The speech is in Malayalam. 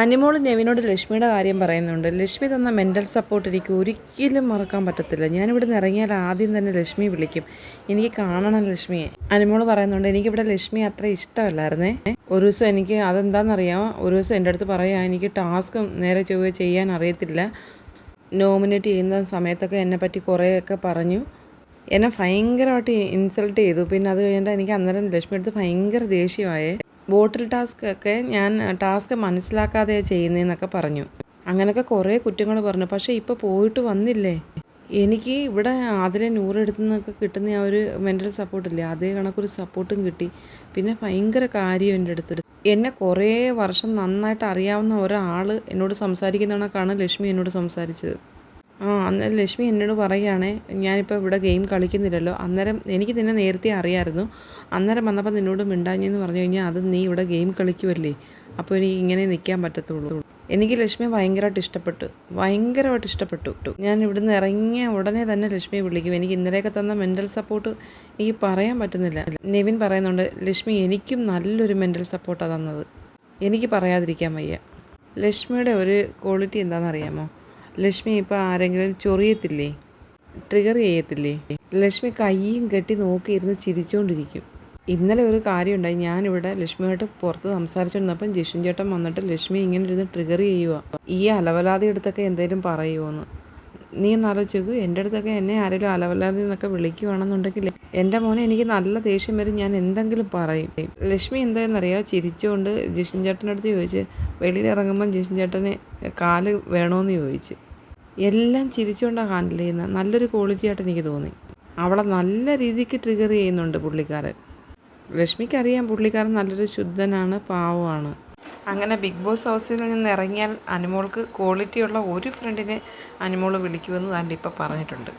അനിമോൾ നെവിനോട് ലക്ഷ്മിയുടെ കാര്യം പറയുന്നുണ്ട്. ലക്ഷ്മി തന്ന മെന്റൽ സപ്പോർട്ട് എനിക്ക് ഒരിക്കലും മറക്കാൻ പറ്റത്തില്ല. ഞാനിവിടെ നിന്ന് ഇറങ്ങിയാൽ ആദ്യം തന്നെ ലക്ഷ്മി വിളിക്കും. എനിക്ക് കാണണം ലക്ഷ്മിയെ. അനിമോൾ പറയുന്നുണ്ട് എനിക്കിവിടെ ലക്ഷ്മി അത്ര ഇഷ്ടമല്ലായിരുന്നേ. ഒരു ദിവസം എനിക്ക് അതെന്താണെന്നറിയാമോ ഒരു ദിവസം എന്റെ അടുത്ത് പറയാം എനിക്ക് ടാസ്ക് നേരെ ചൊവ്വ ചെയ്യാൻ അറിയത്തില്ല. നോമിനേറ്റ് ചെയ്യുന്ന സമയത്തൊക്കെ എന്നെ പറ്റി കുറേയൊക്കെ പറഞ്ഞു. എന്നെ ഭയങ്കരമായിട്ട് ഇൻസൾട്ട് ചെയ്തു. പിന്നെ അത് കഴിഞ്ഞിട്ട് എനിക്ക് അന്നേരം ലക്ഷ്മി അടുത്ത് ഭയങ്കര ദേഷ്യമായേ. ബോട്ടിൽ ടാസ്ക് ഒക്കെ ഞാൻ ടാസ്ക് മനസ്സിലാക്കാതെ ചെയ്യുന്നതെന്നൊക്കെ പറഞ്ഞു. അങ്ങനെയൊക്കെ കുറേ കുറ്റങ്ങൾ പറഞ്ഞു. പക്ഷേ ഇപ്പോൾ പോയിട്ട് വന്നില്ലേ? എനിക്ക് ഇവിടെ അതിലെ നൂറെടുത്തു നിന്നൊക്കെ കിട്ടുന്ന ആ ഒരു മെന്റൽ സപ്പോർട്ടില്ലേ അതേ കണക്കൊരു സപ്പോർട്ടും കിട്ടി. പിന്നെ ഭയങ്കര കാര്യം എന്റെ അടുത്ത് എന്നെ കുറേ വർഷം നന്നായിട്ട് അറിയാവുന്ന ഒരാൾ എന്നോട് സംസാരിക്കുന്ന കണക്കാണ് ലക്ഷ്മി എന്നോട് സംസാരിച്ചത്. ആ അന്നേരം ലക്ഷ്മി എന്നോട് പറയുകയാണേ ഞാനിപ്പോൾ ഇവിടെ ഗെയിം കളിക്കുന്നില്ലല്ലോ. അന്നേരം എനിക്ക് നിന്നെ നേരത്തെ അറിയാമായിരുന്നു അന്നേരം വന്നപ്പോൾ നിന്നോട് മിണ്ടാഞ്ഞെന്ന് പറഞ്ഞു കഴിഞ്ഞാൽ അത് നീ ഇവിടെ ഗെയിം കളിക്കുമല്ലേ അപ്പോൾ എനിക്ക് ഇങ്ങനെ നിൽക്കാൻ പറ്റത്തുള്ളൂ. എനിക്ക് ലക്ഷ്മി ഭയങ്കരമായിട്ട് ഇഷ്ടപ്പെട്ടു. ഭയങ്കരമായിട്ട് ഇഷ്ടപ്പെട്ടു. ഞാൻ ഇവിടുന്ന് ഇറങ്ങിയ ഉടനെ തന്നെ ലക്ഷ്മിയെ വിളിക്കും. എനിക്ക് ഇന്നലെയൊക്കെ തന്ന മെന്റൽ സപ്പോർട്ട് എനിക്ക് പറയാൻ പറ്റുന്നില്ല. നെവിൻ പറയുന്നുണ്ട് ലക്ഷ്മി എനിക്കും നല്ലൊരു മെന്റൽ സപ്പോർട്ടാണ് തന്നത്. എനിക്ക് പറയാതിരിക്കാൻ വയ്യ. ലക്ഷ്മിയുടെ ഒരു ക്വാളിറ്റി എന്താണെന്നറിയാമോ ലക്ഷ്മി ഇപ്പോൾ ആരെങ്കിലും ചൊറിയത്തില്ലേ? ട്രിഗർ ചെയ്യത്തില്ലേ? ലക്ഷ്മി കൈയും കെട്ടി നോക്കിയിരുന്ന് ചിരിച്ചുകൊണ്ടിരിക്കും ഇന്നലെ ഒരു കാര്യമുണ്ടായി. ഞാനിവിടെ ലക്ഷ്മിയായിട്ട് പുറത്ത് സംസാരിച്ചുകൊണ്ടിരുന്നപ്പം ജിഷൻ ചേട്ടൻ വന്നിട്ട് ലക്ഷ്മി ഇങ്ങനെ ഇരുന്ന് ട്രിഗർ ചെയ്യുക ഈ അലവലാതി അടുത്തൊക്കെ എന്തെങ്കിലും പറയുമോന്ന് നീ ഒന്ന് ആലോചിച്ച് എന്റെ അടുത്തൊക്കെ എന്നെ ആരെങ്കിലും അലവലാതി എന്നൊക്കെ വിളിക്കുവാണെന്നുണ്ടെങ്കിൽ എന്റെ മോനെ എനിക്ക് നല്ല ദേഷ്യം വരും. ഞാൻ എന്തെങ്കിലും പറയും. ലക്ഷ്മി എന്താണെന്നറിയാം ചിരിച്ചുകൊണ്ട് ജിഷൻ ചേട്ടന്റെ അടുത്ത് ചോദിച്ച് വെളിയിൽ ഇറങ്ങുമ്പം ജിഷൻ ചേട്ടന് കാൽ വേണമെന്ന് ചോദിച്ച്. എല്ലാം ചിരിച്ചുകൊണ്ടാണ് ഹാൻഡിൽ ചെയ്യുന്നത് നല്ലൊരു ക്വാളിറ്റി ആയിട്ട് എനിക്ക് തോന്നി. അവളെ നല്ല രീതിക്ക് ട്രിഗർ ചെയ്യുന്നുണ്ട് പുള്ളിക്കാരൻ. ലക്ഷ്മിക്കറിയാം പുള്ളിക്കാരൻ നല്ലൊരു ശുദ്ധനാണ് പാവമാണ്. അങ്ങനെ ബിഗ് ബോസ് ഹൗസിൽ നിന്ന് ഇറങ്ങിയാൽ അനുമോൾക്ക് ക്വാളിറ്റിയുള്ള ഒരു ഫ്രണ്ടിനെ അനുമോൾ വിളിക്കുമെന്ന് താണ്ടിപ്പോൾ പറഞ്ഞിട്ടുണ്ട്.